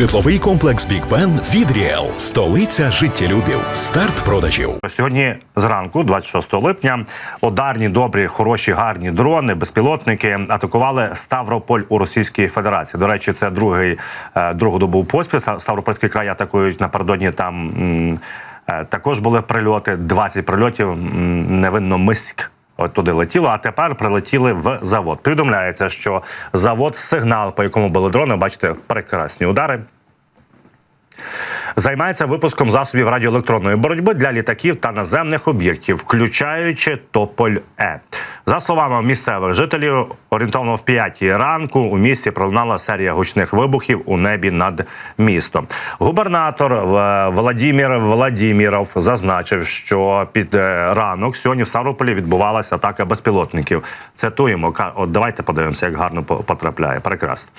Житловий комплекс Бік Бен від Ріел. Столиця життєлюбів. Старт продажів. Сьогодні зранку, 26 липня, ударні, добрі, хороші, гарні дрони, безпілотники атакували Ставрополь у Російській Федерації. До речі, це другий е, другу добу поспіль. Ставропольський край атакують напередодні там. е, Також були прильоти, 20 прильотів невинно миськ. От туди летіло, а тепер прилетіли в завод. Повідомляється, що завод сигнал, по якому були дрони, бачите, прекрасні удари. Займається випуском засобів радіоелектронної боротьби для літаків та наземних об'єктів, включаючи Тополь Е. За словами місцевих жителів, орієнтовно в 5 ранку у місті пролунала серія гучних вибухів у небі над містом. Губернатор Владимир Владіміров зазначив, що під е, ранок сьогодні в Ставрополі відбувалася атака безпілотників. Цитуємо, от давайте подивимося, як гарно потрапляє. Прекрасно.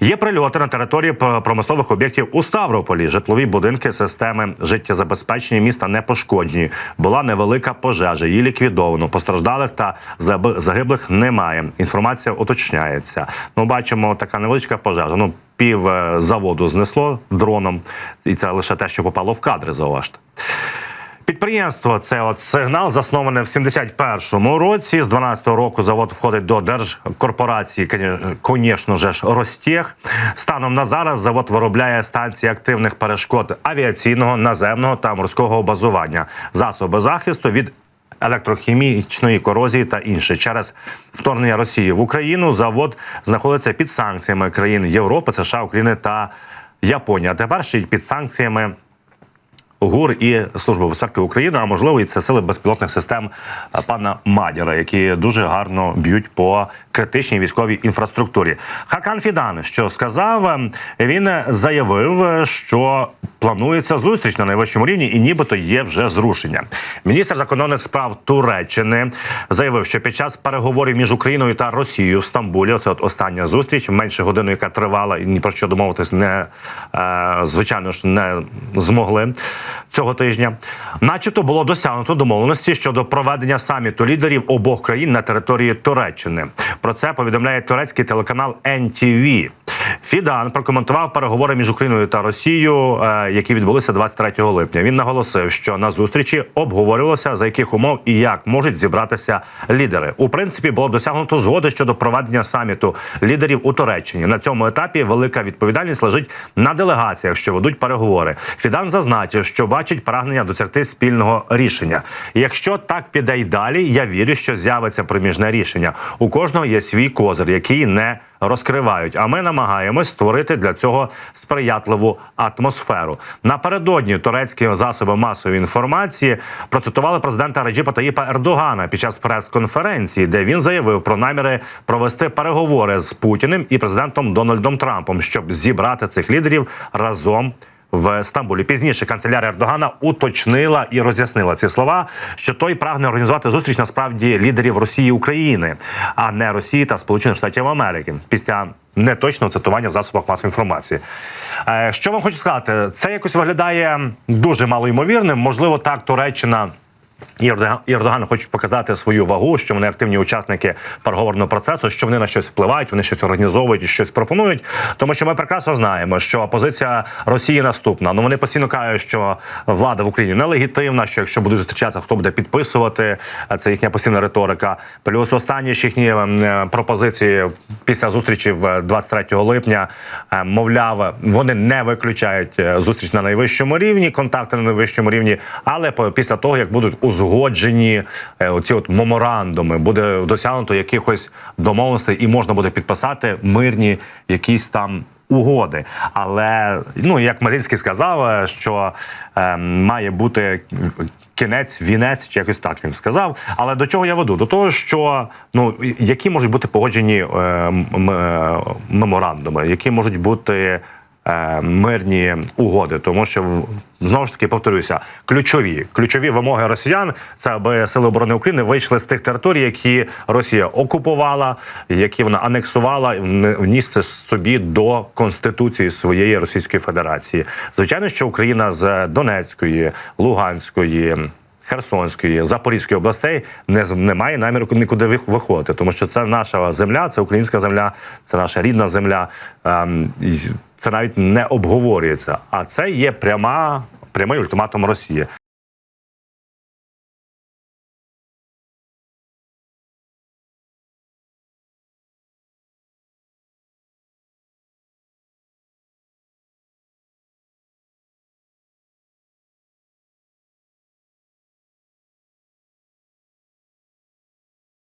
Є прильоти на території промислових об'єктів у Ставрополі. Житлові будинки системи життєзабезпечення міста не пошкоджені. Була невелика пожежа, її ліквідовано. Постраждалих та заб- загиблих немає. Інформація уточняється. Ну, бачимо, така невеличка пожежа. Ну, пів е, заводу знесло дроном, і це лише те, що попало в кадри. Зауважте. Підприємство це от сигнал, засноване в 71-му році. З 12-го року завод входить до держкорпорації, звісно ж, Ростех. Станом на зараз завод виробляє станції активних перешкод авіаційного, наземного та морського базування, засоби захисту від електрохімічної корозії та інше. Через вторгнення Росії в Україну завод знаходиться під санкціями країн Європи, США, України та Японії. А тепер ще й під санкціями. ГУР і служби безпеки України, а можливо, і це сили безпілотних систем пана Мадяра, які дуже гарно б'ють по критичній військовій інфраструктурі. Хакан Фідан, що сказав, е, він заявив, що планується зустріч на найвищому рівні, і нібито є вже зрушення. Міністр закордонних справ Туреччини заявив, що під час переговорів між Україною та Росією в Стамбулі, це от остання зустріч, менше години, яка тривала, і ні про що домовитись не е, звичайно ж не змогли цього тижня. Начебто було досягнуто домовленості щодо проведення саміту лідерів обох країн на території Туреччини. Про це повідомляє турецький телеканал NTV. Фідан прокоментував переговори між Україною та Росією, е, які відбулися 23 липня. Він наголосив, що на зустрічі обговорювалося за яких умов і як можуть зібратися лідери. У принципі, було досягнуто згоди щодо проведення саміту лідерів у Туреччині. На цьому етапі велика відповідальність лежить на делегаціях, що ведуть переговори. Фідан зазначив, що бачить прагнення досягти спільного рішення. Якщо так піде й далі, я вірю, що з'явиться проміжне рішення. У кожного є свій козир, який не розкривають. А ми намагаємось створити для цього сприятливу атмосферу. Напередодні турецькі засоби масової інформації процитували президента Реджіпа Таїпа Ердогана під час прес-конференції, де він заявив про наміри провести переговори з Путіним і президентом Дональдом Трампом, щоб зібрати цих лідерів разом. В Стамбулі пізніше канцелярія Ердогана уточнила і роз'яснила ці слова, що той прагне організувати зустріч насправді лідерів Росії і України, а не Росії та Сполучених Штатів Америки після неточного цитування в засобах масової інформації. Е, Що вам хочу сказати, це якось виглядає дуже малоймовірним. Можливо, так Туреччина. І хочуть показати свою вагу, що вони активні учасники переговорного процесу, що вони на щось впливають, вони щось організовують і щось пропонують. Тому що ми прекрасно знаємо, що позиція Росії наступна. Ну вони постійно кажуть, що влада в Україні нелегітимна, що якщо будуть зустрічатися, хто буде підписувати, це їхня постійна риторика. Плюс останні ж їхні ем, е, пропозиції після зустрічі в 23 липня, е, мовляв, вони не виключають е, зустріч на найвищому рівні, контакти на найвищому рівні, але після того як будуть узгоджені е, оці от меморандуми, буде досягнуто якихось домовленостей, і можна буде підписати мирні якісь там. Угоди, але ну як Маринський сказав, е, що е, має бути кінець, вінець, чи якось так він сказав. Але до чого я веду? До того, що ну які можуть бути погоджені е, е, меморандуми, які можуть бути мирні угоди, тому що знову ж таки повторюся, ключові ключові вимоги росіян це аби сили оборони України вийшли з тих територій, які Росія окупувала, які вона анексувала, вн- вніс це собі до конституції своєї Російської Федерації. Звичайно, що Україна з Донецької, Луганської. Херсонської, Запорізької областей не не має наміру нікуди вих- виходити, тому що це наша земля, це українська земля, це наша рідна земля. Ем, це навіть не обговорюється. А це є пряма. Прямий ультиматум Росії.